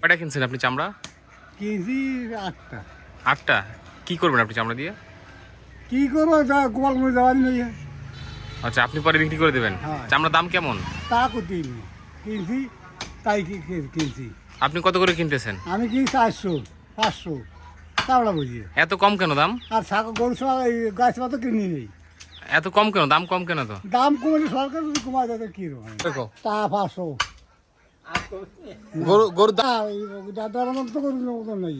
কয়টা কিনছেন আপনি চামড়া? কেজি আটটা। আটটা? কি করবেন আপনি চামড়া দিয়ে? কি করব? গোপাল মধ্যে যাওয়ার নেই আচ্ছা আপনি পরে বিক্রি করে দেবেন। হ্যাঁ। চামড়ার দাম কেমন? তা করতেই কিনছি তাই কিনছি আপনি কত করে কিনতেছেন? আমি কিনছি চারশো পাঁচশো চাওড়া বুঝিয়ে। এত কম কেন দাম? আর ছাগল গরু এই গাছ পাতা কিনে নেই। এত কম কেন? দাম কম কেন তো দাম কমলে সরকার যদি কমায় তাদের কি রকম তা পাঁচশো। গরু দাদার তো গরু নাই।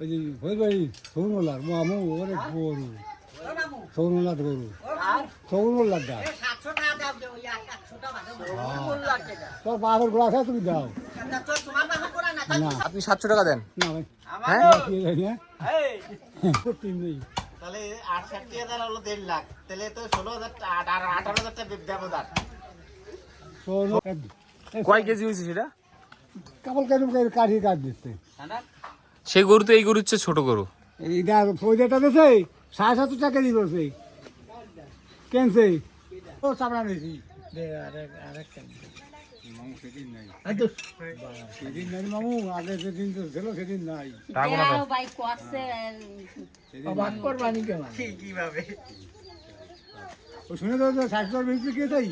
ওই যে হয়ে ভাই সৌনলার মামু ওরে গরু। সৌনলার গরু। সৌনলার দাম তোর বাবার গোড়া খায় তুমি দাও। না। আপনি সাতশো টাকা দেন। না ভাই। হ্যাঁ? হ্যাঁ তিন তাহলে আটষট্টি হাজার হলো দেড় লাখ। তাহলে তো ষোলো হাজার আট- আট- আঠারো হাজার টাকা ব্যবধান। কয় কেজি হয়েছে সেটা? কাপড় কেন কাঠি কাঠ দিচ্ছে। সেই গরু তো এই গরু হচ্ছে ছোট গরু। এইটা ফৌজাটা দিছে সাড়ে সাতশো টাকা দিয়ে বলছে। কেনছে? ও চাপড়া নিয়েছি। শুনে তো স্বাস্থ্য কে তাই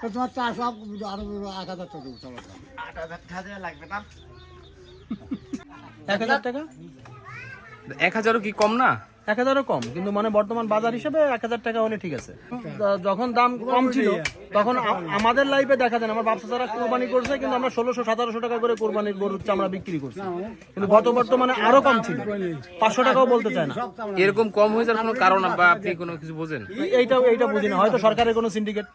তো তোমার চা সব আরও আট হাজার টাকা দেবো চলো। আট হাজার টাকা লাগবে না। এক হাজার টাকা? এক হাজারও কি কম না? এক হাজারও কম কিন্তু মানে বর্তমান বাজার হিসেবে এক হাজার টাকা হলে ঠিক আছে। যখন দাম কম ছিল তখন আমাদের লাইফে দেখা যায় না, আমার ব্যবসা যারা কোরবানি করছে কিন্তু আমরা ষোলোশো সতেরোশো টাকা করে কোরবানির গরুর চামড়া বিক্রি করছি। কিন্তু গত বর্তমানে আরও কম ছিল। পাঁচশো টাকাও বলতে চায় না। এরকম কম হয়ে যাওয়ার কোনো কারণ বা আপনি কোনো কিছু বোঝেন? এইটা এইটা বুঝি না। হয়তো সরকারের কোনো সিন্ডিকেট